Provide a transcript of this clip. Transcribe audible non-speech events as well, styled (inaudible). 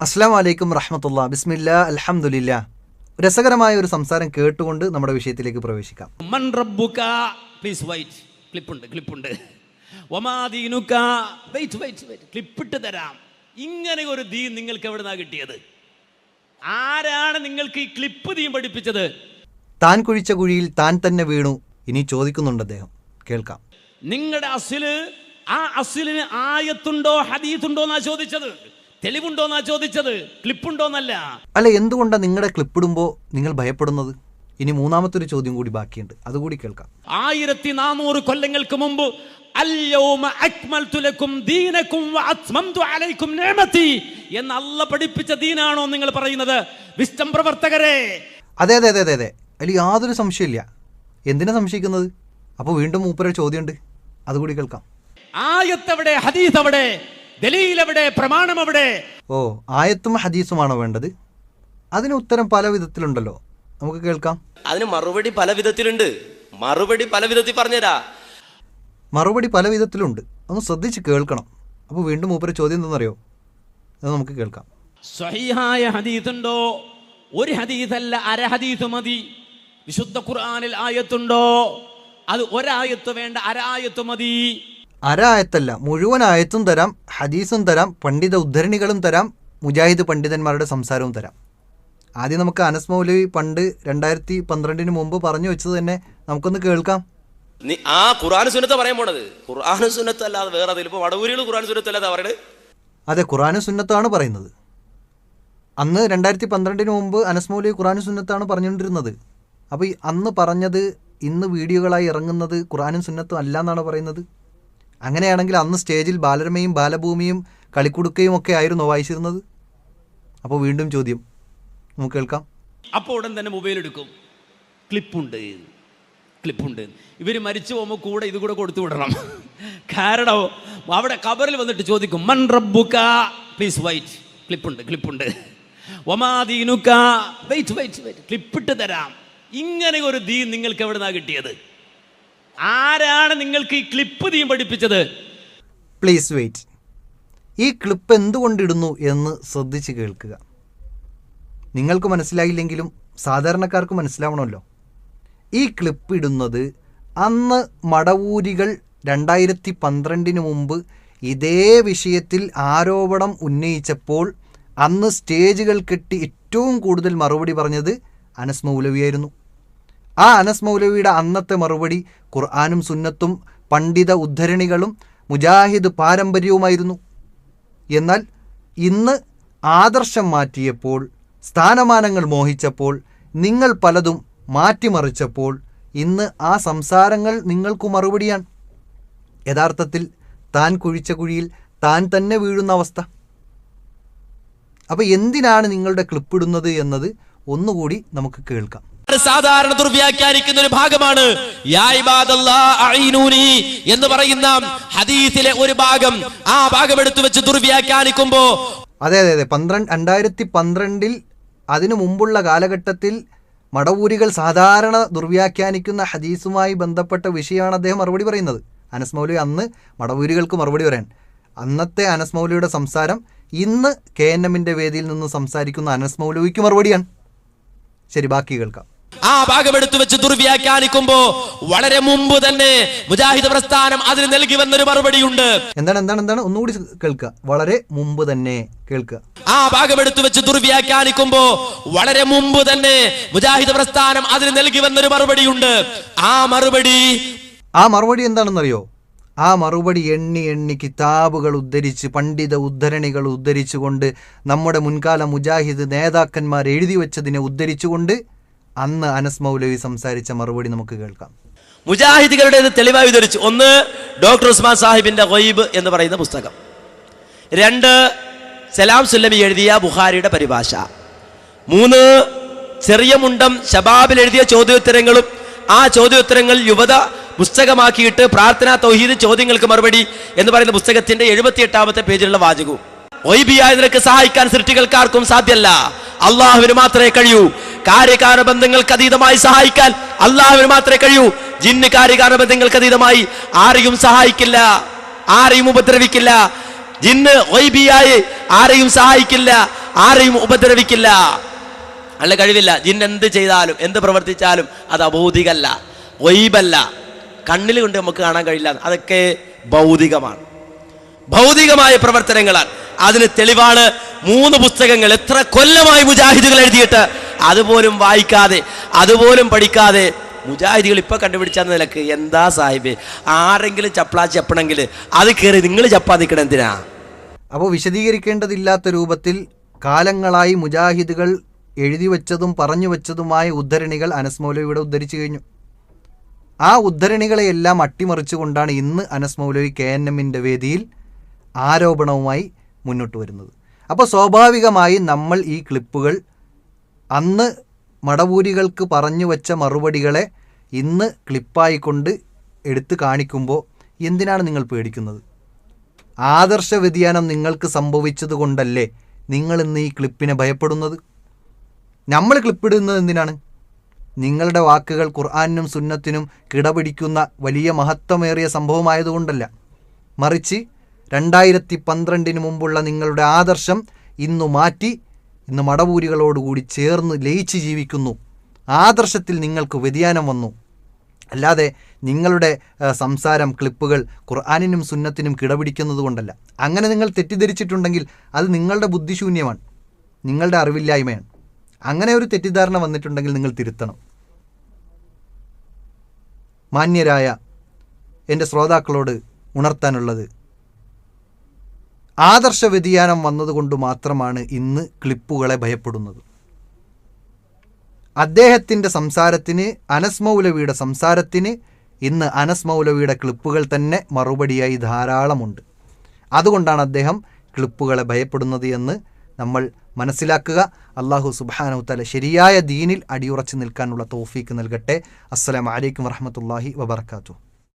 അസ്സാം വലൈക്കും റഹമത്തുള്ള ബിസ്മില്ല അലഹമുല്ല രസകരമായ ഒരു സംസാരം കേട്ടുകൊണ്ട് നമ്മുടെ വിഷയത്തിലേക്ക് പ്രവേശിക്കാം. മൻ റബ്ബുക പ്ലീസ് വൈറ്റ് ക്ലിപ്പുണ്ട് ക്ലിപ്പുണ്ട്. ഒമാദീനുക വെയിറ്റ് വെയിറ്റ് വെയിറ്റ് ക്ലിപ്പിട്ട് തരാം. ഇങ്ങനെ ഒരു ദീൻ നിങ്ങൾക്ക് എവിടുന്നാ കിട്ടിയത്? ആരാണ് നിങ്ങൾക്ക് ഈ ക്ലിപ്പ് ദീൻ പഠിപ്പിച്ചത്? താൻ കുഴിച്ച കുഴിയിൽ താൻ തന്നെ വീണു. ഇനി ചോദിക്കുന്നുണ്ട് അദ്ദേഹം. കേൾക്കാം. നിങ്ങളുടെ അസിൽ ആ അസിലിന് ആയത്തുണ്ടോ ഹദീത്തുണ്ടോ എന്നാ ചോദിച്ചത്? തെളിവുണ്ടോ എന്നാ ചോദിച്ചത്? ക്ലിപ്പുണ്ടോന്നല്ല. അല്ല എന്തുകൊണ്ടാണ് നിങ്ങളുടെ ക്ലിപ്പിടുമ്പോൾ നിങ്ങൾ ഭയപ്പെടുന്നത്? ഇനി മൂന്നാമത്തെ ഒരു ചോദ്യം കൂടി ബാക്കിയുണ്ട്. അതുകൂടി കേൾക്കാം. ആയിരത്തി നാനൂറ് കൊല്ലങ്ങൾക്ക് മുമ്പ് എന്ന് അല്ല പഠിപ്പിച്ച ദീനാണോ നിങ്ങൾ പറയുന്നത്? വിസ്റ്റം പ്രവർത്തകരെ. അതെ അതെ അതെ അതെ അതെ. അതിൽ യാതൊരു സംശയമില്ല എന്തിനാ സംശയിക്കുന്നത്? അപ്പോൾ വീണ്ടും മൂപ്പര ചോദ്യമുണ്ട്. അതുകൂടി കേൾക്കാം. ആയത്തവിടെ ഹദീസ് എവിടെ ദലീൽ എവിടെ പ്രമാണം അവിടെ ഓ ആയത്തും ഹദീസുമാണോ വേണ്ടത്? അതിന് ഉത്തരം പല വിധത്തിലുണ്ടല്ലോ. നമുക്ക് കേൾക്കാം. അതിന് മറുപടി പല വിധത്തിലുണ്ട്. മറുപടി പല വിധത്തിൽ പറഞ്ഞുതരാ മറുപടി പല വിധത്തിലുണ്ട്. ഒന്ന് ശ്രദ്ധിച്ച് കേൾക്കണം. അപ്പോൾ വീണ്ടും മൂപ്പര് ചോദ്യം എന്തെന്നറിയോ? അത് നമുക്ക് കേൾക്കാം. സ്വഹീഹായ ഹദീസ് ഉണ്ടോ ഒരു ഹദീസല്ല അര ഹദീസ് മതി. വിശുദ്ധ ഖുർആനിൽ ആയത്തുണ്ടോ? അത് ഒരായത്ത് വേണ്ട അരായത്ത് മതി. അര ആയത്തല്ല മുഴുവൻ ആയത്തും തരാം ഹദീസും തരാം പണ്ഡിത ഉദ്ധരണികളും തരാം മുജാഹിദ് പണ്ഡിതന്മാരുടെ സംസാരവും തരാം. ആദ്യം നമുക്ക് അനസ് മൗലവി പണ്ട് രണ്ടായിരത്തി പന്ത്രണ്ടിന് മുമ്പ് പറഞ്ഞു വെച്ചത് തന്നെ നമുക്കൊന്ന് കേൾക്കാം. നീ ആ ഖുർആൻ സുന്നത്ത് പറയാൻ പോണത്? ഖുർആൻ സുന്നത്ത് അല്ലാതെ വേറെ അതിൽ ഇപ്പൊ വടവൂരികൾ ഖുർആൻ സുന്നത്ത് അല്ലാതെ അതെ ഖുറാനും സുന്നത്താണ് പറയുന്നത്. അന്ന് രണ്ടായിരത്തി പന്ത്രണ്ടിന് മുമ്പ് അനസ് മൗലവി ഖുർആൻ സുന്നത്താണ് പറഞ്ഞുകൊണ്ടിരുന്നത്. അപ്പോൾ ഈ അന്ന് പറഞ്ഞത് ഇന്ന് വീഡിയോകളായി ഇറങ്ങുന്നത് ഖുറാനും സുന്നത്തും അല്ല എന്നാണ് പറയുന്നത്? അങ്ങനെയാണെങ്കിൽ അന്ന് സ്റ്റേജിൽ ബാലരമയും ബാലഭൂമിയും കളിക്കുടുക്കയും ഒക്കെ ആയിരുന്നു വായിച്ചിരുന്നത്? അപ്പോൾ വീണ്ടും ചോദ്യം. നമുക്ക് കേൾക്കാം. അപ്പോൾ ഉടൻ തന്നെ മൊബൈൽ എടുക്കും. ക്ലിപ്പുണ്ട്. ക്ലിപ്പുണ്ട്. ഇവർ മരിച്ചു പോകുമ്പോൾ കൂടെ ഇത് കൂടെ കൊടുത്തു വിടണം. (laughs) കാരണം അവിടെ കബറിൽ വന്നിട്ട് ചോദിക്കും മൺ റബ്ബുക? പ്ലീസ് വൈറ്റ് ക്ലിപ്പുണ്ട് ക്ലിപ്പുണ്ട്. ഒമാദീനുക്ക വെയിറ്റ് വെയിറ്റ് വെയിറ്റ് ക്ലിപ്പിട്ട് തരാം. ഇങ്ങനെ ഒരു ദീൻ നിങ്ങൾക്ക് എവിടെ നിന്നാണ് കിട്ടിയത്? ആരാണ് നിങ്ങൾക്ക് ഈ ക്ലിപ്പ് തീം പഠിപ്പിച്ചത്? പ്ലീസ് വെയിറ്റ് ഈ ക്ലിപ്പ് എന്തുകൊണ്ടിടുന്നു എന്ന് ശ്രദ്ധിച്ച് കേൾക്കുക. നിങ്ങൾക്ക് മനസ്സിലായില്ലെങ്കിലും സാധാരണക്കാർക്ക് മനസ്സിലാവണമല്ലോ. ഈ ക്ലിപ്പ് ഇടുന്നത് അന്ന് മടവൂരികൾ രണ്ടായിരത്തി പന്ത്രണ്ടിന് മുമ്പ് ഇതേ വിഷയത്തിൽ ആരോപണം ഉന്നയിച്ചപ്പോൾ അന്ന് സ്റ്റേജുകൾ കെട്ടി ഏറ്റവും കൂടുതൽ മറുപടി പറഞ്ഞത് അനസ് മൗലവിയായിരുന്നു ആ അനസ് മൗലവിയുടെ അന്നത്തെ മറുപടി ഖുർആാനും സുന്നത്തും പണ്ഡിത ഉദ്ധരണികളും മുജാഹിദ് പാരമ്പര്യവുമായിരുന്നു. എന്നാൽ ഇന്ന് ആദർശം മാറ്റിയപ്പോൾ സ്ഥാനമാനങ്ങൾ മോഹിച്ചപ്പോൾ നിങ്ങൾ പലതും മാറ്റിമറിച്ചപ്പോൾ ഇന്ന് ആ സംസാരങ്ങൾ നിങ്ങൾക്ക് മറുപടിയാണ്. യഥാർത്ഥത്തിൽ താൻ കുഴിച്ച കുഴിയിൽ താൻ തന്നെ വീഴുന്ന അവസ്ഥ. അപ്പോൾ എന്തിനാണ് നിങ്ങളുടെ ക്ലിപ്പിടുന്നത് എന്നത് ഒന്നുകൂടി നമുക്ക് കേൾക്കാം. സാധാരണ ദുർവ്യാഖ്യാനിക്കുന്ന ഒരു ഭാഗമാണ്. എന്ന് പറയുന്ന ഹദീസിലെ ഒരു ഭാഗം. ആ ഭാഗം എടുത്തു വെച്ച് ദുർവ്യാഖ്യാനിക്കുമ്പോ അതെ അതെ അതെ. പന്ത്രണ്ട് രണ്ടായിരത്തി പന്ത്രണ്ടിൽ അതിനു മുമ്പുള്ള കാലഘട്ടത്തിൽ മടവൂരികൾ സാധാരണ ദുർവ്യാഖ്യാനിക്കുന്ന ഹദീസുമായി ബന്ധപ്പെട്ട വിഷയമാണ് അദ്ദേഹം മറുപടി പറയുന്നത്. അനസ് മൗലവി അന്ന് മടവൂരികൾക്ക് മറുപടി പറയാൻ. അന്നത്തെ അനസ് മൗലവിയുടെ സംസാരം ഇന്ന് കെ എൻ എമ്മിന്റെ വേദിയിൽ നിന്ന് സംസാരിക്കുന്ന അനസ് മൗലവിക്ക് മറുപടിയാണ്. ശരി ബാക്കി കേൾക്കാം. ആ ഭാഗം എടുത്തു വെച്ച് ദുർവ്യാഖ്യാനിക്കുമ്പോ വളരെ മുമ്പ് തന്നെ മുജാഹിദ് പ്രസ്ഥാനം അതിന് നൽകി വന്നൊരു മറുപടിയുണ്ട്. എന്താണ് എന്താണ് എന്താണ്? ഒന്നുകൂടി കേൾക്കുക. വളരെ മുമ്പ് തന്നെ കേൾക്കുക. ആ ഭാഗം എടുത്തു വെച്ച് ദുർവ്യാഖ്യാനിക്കുമ്പോ വളരെ മുമ്പ് തന്നെ മുജാഹിദ് പ്രസ്ഥാനം അതിന് നൽകി വന്നൊരു മറുപടിയുണ്ട്. ആ മറുപടി ആ മറുപടി എന്താണെന്നറിയോ? ആ മറുപടി എണ്ണി എണ്ണി കിതാബുകൾ ഉദ്ധരിച്ച് പണ്ഡിത ഉദ്ധരണികൾ ഉദ്ധരിച്ചുകൊണ്ട് നമ്മുടെ മുൻകാല മുജാഹിദ് നേതാക്കന്മാർ എഴുതി വെച്ചതിനെ ഉദ്ധരിച്ചുകൊണ്ട് അന്ന് അനസ് മൗലവി സംസാരിച്ച മറുപടി നമുക്ക് കേൾക്കാം. മുജാഹിദികളുടെ തെളിവായി വിതരിച്ചു ഒന്ന് ഡോക്ടർ ഉസ്മാൻ സാഹിബിന്റെ ഗൊയ്ബ് എന്ന് പറയുന്ന പുസ്തകം. രണ്ട് സലാം സുല്ലമി എഴുതിയ ബുഹാരിയുടെ പരിഭാഷ. മൂന്ന് ചെറിയ മുണ്ടം ഷബാബിൽ എഴുതിയ ചോദ്യോത്തരങ്ങളും ആ ചോദ്യോത്തരങ്ങൾ യുവത പുസ്തകമാക്കിയിട്ട് പ്രാർത്ഥനാ തൗഹീദ് ചോദ്യങ്ങൾക്ക് മറുപടി എന്ന് പറയുന്ന പുസ്തകത്തിന്റെ എഴുപത്തിയെട്ടാമത്തെ പേജിലുള്ള വാചകവും. ഒയ്ബിയായ നിനക്ക് സഹായിക്കാൻ സൃഷ്ടികൾക്കാർക്കും സാധ്യല്ല അള്ളാഹുവിന് മാത്രമേ കഴിയൂ. കാര്യകാര ബന്ധങ്ങൾക്ക് അതീതമായി സഹായിക്കാൻ അള്ളാഹുവിന് മാത്രമേ കഴിയൂ. ജിന്ന് കാര്യകാര ബന്ധങ്ങൾക്ക് അതീതമായി ആരെയും സഹായിക്കില്ല ആരെയും ഉപദ്രവിക്കില്ല. ജിന്ന് വൈബിയായി ആരെയും സഹായിക്കില്ല ആരെയും ഉപദ്രവിക്കില്ല. അല്ല കഴിവില്ല. ജിന്ന് എന്ത് ചെയ്താലും എന്ത് പ്രവർത്തിച്ചാലും അത് അഭൗതികല്ല ഒയ്ബല്ല കണ്ണിൽ കൊണ്ട് നമുക്ക് കാണാൻ കഴിയില്ല. അതൊക്കെ ഭൗതികമാണ്. ഭൗതികമായ പ്രവർത്തനങ്ങളാണ്. അതിന് തെളിവാണ് മൂന്ന് പുസ്തകങ്ങൾ. എത്ര കൊല്ലമായി മുജാഹിദുകൾ എഴുതിയിട്ട് അതുപോലും വായിക്കാതെ അതുപോലും പഠിക്കാതെ മുജാഹിദികൾ ഇപ്പൊ കണ്ടുപിടിച്ച നിലയ്ക്ക് എന്താ സാഹിബ്? ആരെങ്കിലും ചപ്ലാ ചപ്പണമെങ്കിൽ അത് കയറി നിങ്ങൾ ചപ്പാ നിൽക്കണം എന്തിനാ? അപ്പോൾ വിശദീകരിക്കേണ്ടതില്ലാത്ത രൂപത്തിൽ കാലങ്ങളായി മുജാഹിദുകൾ എഴുതി വച്ചതും പറഞ്ഞു വച്ചതുമായ ഉദ്ധരണികൾ അനസ് മൗലവി ഇവിടെ ഉദ്ധരിച്ചു കഴിഞ്ഞു. ആ ഉദ്ധരണികളെയെല്ലാം അട്ടിമറിച്ചുകൊണ്ടാണ് ഇന്ന് അനസ് മൗലവി കെ എൻ എമ്മിന്റെ വേദിയിൽ ആരോപണവുമായി മുന്നോട്ട് വരുന്നത്. അപ്പോൾ സ്വാഭാവികമായി നമ്മൾ ഈ ക്ലിപ്പുകൾ അന്ന് മടവൂരികൾക്ക് പറഞ്ഞു വച്ച മറുപടികളെ ഇന്ന് ക്ലിപ്പായിക്കൊണ്ട് എടുത്തു കാണിക്കുമ്പോൾ എന്തിനാണ് നിങ്ങൾ പേടിക്കുന്നത്? ആദർശ വ്യതിയാനം നിങ്ങൾക്ക് സംഭവിച്ചതുകൊണ്ടല്ലേ നിങ്ങൾ ഇന്ന് ഈ ക്ലിപ്പിനെ ഭയപ്പെടുന്നത്? നമ്മൾ ക്ലിപ്പിടുന്നത് എന്തിനാണ്? നിങ്ങളുടെ വാക്കുകൾ ഖുർആാനിനും സുന്നത്തിനും കിടപിടിക്കുന്ന വലിയ മഹത്വമേറിയ സംഭവമായതുകൊണ്ടല്ല മറിച്ച് രണ്ടായിരത്തി പന്ത്രണ്ടിന് മുമ്പുള്ള നിങ്ങളുടെ ആദർശം ഇന്നു മാറ്റി ഇന്ന് മടപൂരികളോടുകൂടി ചേർന്ന് ലയിച്ച് ജീവിക്കുന്നു. ആദർശത്തിൽ നിങ്ങൾക്ക് വ്യതിയാനം വന്നു. അല്ലാതെ നിങ്ങളുടെ സംസാരം ക്ലിപ്പുകൾ ഖുർആാനിനും സുന്നത്തിനും കിടപിടിക്കുന്നത് കൊണ്ടല്ല. അങ്ങനെ നിങ്ങൾ തെറ്റിദ്ധരിച്ചിട്ടുണ്ടെങ്കിൽ അത് നിങ്ങളുടെ ബുദ്ധിശൂന്യമാണ്. നിങ്ങളുടെ അറിവില്ലായ്മയാണ്. അങ്ങനെ ഒരു തെറ്റിദ്ധാരണ വന്നിട്ടുണ്ടെങ്കിൽ നിങ്ങൾ തിരുത്തണം. മാന്യരായ എന്റെ ശ്രോതാക്കളോട് ഉണർത്താനുള്ളത് ആദർശ വ്യതിയാനം വന്നതുകൊണ്ട് മാത്രമാണ് ഇന്ന് ക്ലിപ്പുകളെ ഭയപ്പെടുന്നത്. അദ്ദേഹത്തിന്റെ സംസാരത്തിന് അനസ് മൗലവിയുടെ സംസാരത്തിന് ഇന്ന് അനസ് മൗലവിയുടെ ക്ലിപ്പുകൾ തന്നെ മറുപടിയായി ധാരാളമുണ്ട്. അതുകൊണ്ടാണ് അദ്ദേഹം ക്ലിപ്പുകളെ ഭയപ്പെടുന്നത് എന്ന് നമ്മൾ മനസ്സിലാക്കുക. അള്ളാഹു സുബാനു തല ശരിയായ ദീനിൽ അടിയുറച്ച് നിൽക്കാനുള്ള തോഫീക്ക് നൽകട്ടെ. അസ്സലാമു അലൈക്കും വറഹമത്തല്ലാഹി വബർക്കാത്തു